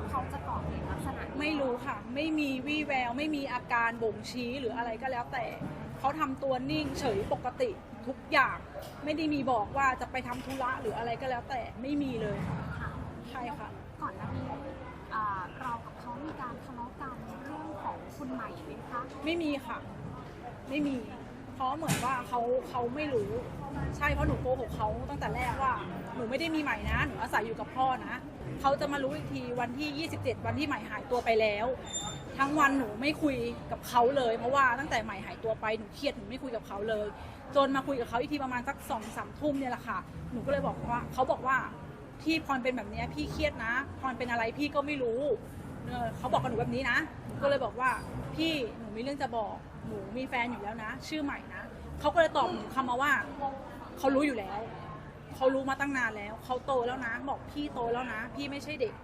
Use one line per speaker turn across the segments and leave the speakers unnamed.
ว่าเขาจะก่อเหตุลักษณะนี้
ไม่รู้ค่ะ ไม่มีวี่แวว ไม่มีอาการบ่งชี้หรืออะไรก็แล้วแต่ เขาทำตัวนิ่งเฉยปกติทุกอย่าง ไม่ได้มีบอกว่าจะไปทำธุระหรืออะไรก็แล้วแต่ไม่มีเลย
ค่ะ
ใช่ค่ะ
ก่อนหน้านี้อ่าเรากับเขามีการทะเลาะกันเรื่องของคุณใหม่ไหมคะ
ไม่มีค่ะ ไม่มีเพ ราะเหมือนว่าเขาเขาไม่รู้ ใช่เพราะหนูโกหกเขาตั้งแต่แรกว่า หนูไม่ได้มีใหม่นะหนูอาศัยอยู่กับพ่อนะเขาจะมารู้อีกทีวันที่ 27 วันที่ใหม่หายตัวไปแล้ว ทั้งวันหนูไม่คุยกับเขาเลย เพราะว่าตั้งแต่ใหม่หายตัวไปหนูเครียดหนูไม่คุยกับเขาเลย จนมาคุยกับเขาอีกทีประมาณสักสองสามทุ่มเนี่ยแหละค่ะหนูก็เลยบอกว่าเขาบอกว่าพี่พรเป็นแบบนี้พี่เครียดนะพรเป็นอะไรพี่ก็ไม่รู้ เออเขาบอกกับหนูแบบนี้นะ ก็เลยบอกว่าพี่หนูมีเรื่องจะบอกหนูมีแฟนอยู่แล้วนะ ชื่อใหม่นะเขาก็เลยตอบหนูคำมาว่าเขารู้อยู่แล้วเขารู้มาตั้งนานแล้วเขาโตแล้วนะบอกพี่โตแล้วนะ พี่ไม่ใช่เด็ก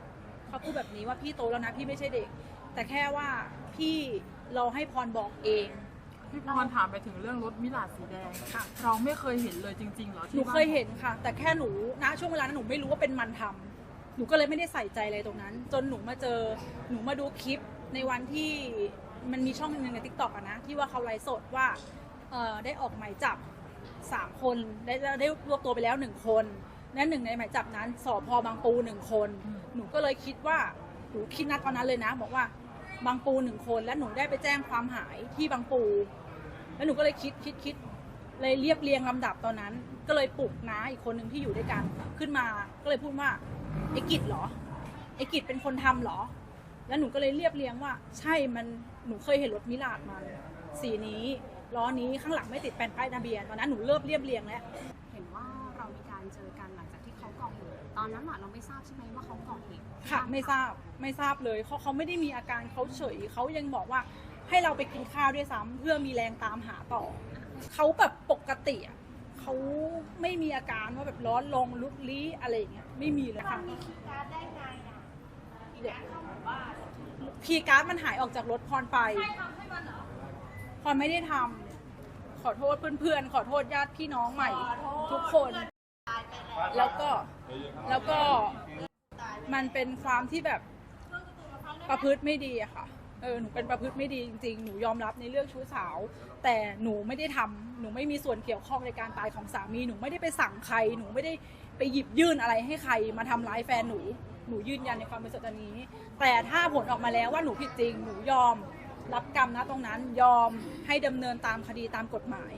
เขาพูดแบบนี้ว่าพี่โตแล้วนะ พี่ไม่ใช่เด็ก แต่แค่ว่าพี่เราให้พรบอกเอง
พี่พรถามไปถึงเรื่องรถมิลาสีแดง
ค่ะ
เราไม่เคยเห็นเลยจริงๆเหรอ
ห
ที่
นู
บ้า
เคยเห็นค่ะ แต่แค่หนูณช่วงเวลานั้นหนูไม่รู้ว่าเป็นมันทำ หนูก็เลยไม่ได้ใส่ใจอะไรตรงนั้น จนหนูมาเจอหนูมาดูคลิปในวันที่มันมีช่องหนึ่งในทิกตอกอะนะที่ว่าเขาไลฟ์สดว่าเอ่อได้ออกหมายจับสามคนได้ได้รวบตัวไปแล้วหนึ่งคนและหนึ่งในหมายจับนั้นสพบางปูหนึ่งคน หนูก็เลยคิดว่าหนูคิดนัดตอนนั้นเลยนะ บอกว่าบางปูหนึ่งคนและหนูได้ไปแจ้งความหายที่บางปู แล้วหนูก็เลยคิดคิดคิดเลยเรียบเรียงลำดับตอนนั้น ก็เลยปลุกน้าอีกคนหนึ่งที่อยู่ด้วยกันขึ้นมา ก็เลยพูดว่า ไอ้กิจเหรอไอ้กิจเป็นคนทำเหรอ แล้วหนูก็เลยเรียบเรียงว่า ใช่มันหนูเคยเห็นรถมิลาดมันสีนี้ล้อนี้ข้างหลังไม่ติดแผ่นป้ายทะเบียนตอนนั้นหนูเริ่มเรียบเรียงแล้ว
เห็นว่าเรามีการเจอกันหลังจากที่เขาก่อเหตุตอนนั้นอะเราไม่ทราบใช่ไหมว่าเขาก่อเหตุ
ค่ะไม่ทราบไม่ทราบเลยเขาเขาไม่ได้มีอาการเขาเฉยเขายังบอกว่าให้เราไปกินข้าวด้วยซ้ำเพื่อมีแรงตามหาต่อเขาแบบปกติอะ เขาไม่มีอาการว่าแบบร้อนลงลุกลี้อะไรอย่างเงี้ยไม่มีเลยค่ะคีย์การ์ดมันหายออกจากรถพรไปพรไม่ได้ทำขอโทษเพื่อนๆ ขอโทษญาติพี่น้องใหม่ ทุกคนแล้วก็แล้วก็มันเป็นความที่แบบประพฤติไม่ดีอะค่ะเออหนูเป็นประพฤติไม่ดีจริงๆ หนูยอมรับในเรื่องชู้สาว แต่หนูไม่ได้ทำหนูไม่มีส่วนเกี่ยวข้องในการตายของสามี หนูไม่ได้ไปสั่งใคร หนูไม่ได้ไปหยิบยื่นอะไรให้ใคร มาทำร้ายแฟนหนู หนูยืนยันในความเป็นสัตย์นี้ แต่ถ้าผลออกมาแล้วว่าหนูผิดจริง หนูยอมรับกรรมนะตรงนั้น ยอมให้ดำเนินตามคดีตามกฎหมาย